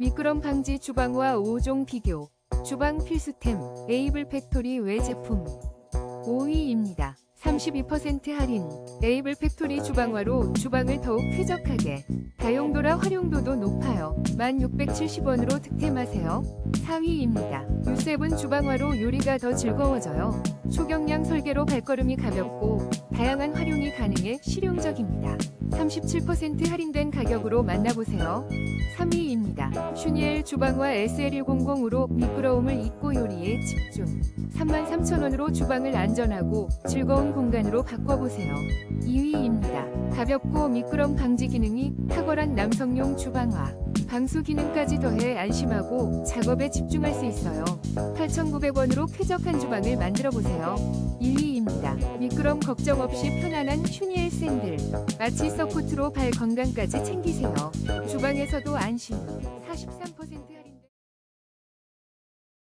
미끄럼 방지 주방과 5종 비교. 주방 필수템 에이블 팩토리 외 제품 5위입니다. 32% 할인 에이블 팩토리 주방화로 주방을 더욱 쾌적하게 다용도라 활용도도 높아요. 1670원으로 득템하세요. 4위입니다. 유세븐 주방화로 요리가 더 즐거워져요. 초경량 설계로 발걸음이 가볍고 다양한 활용이 가능해 실용적입니다. 37% 할인된 가격으로 만나보세요. 3위입니다. 슈니엘 주방화 SL100으로 미끄러움을 잊고 요리에 집중. 33,000원으로 주방을 안전하고 즐거운 공간으로 바꿔보세요. 2위입니다. 가볍고 미끄럼 방지 기능이 탁월한 남성용 주방화. 방수 기능까지 더해 안심하고 작업에 집중할 수 있어요. 8,900원으로 쾌적한 주방을 만들어 보세요. 1위 미끄럼 걱정 없이 편안한 슈니엘 샌들. 마치 서포트로 발 건강까지 챙기세요. 주방에서도 안심. 43% 할인.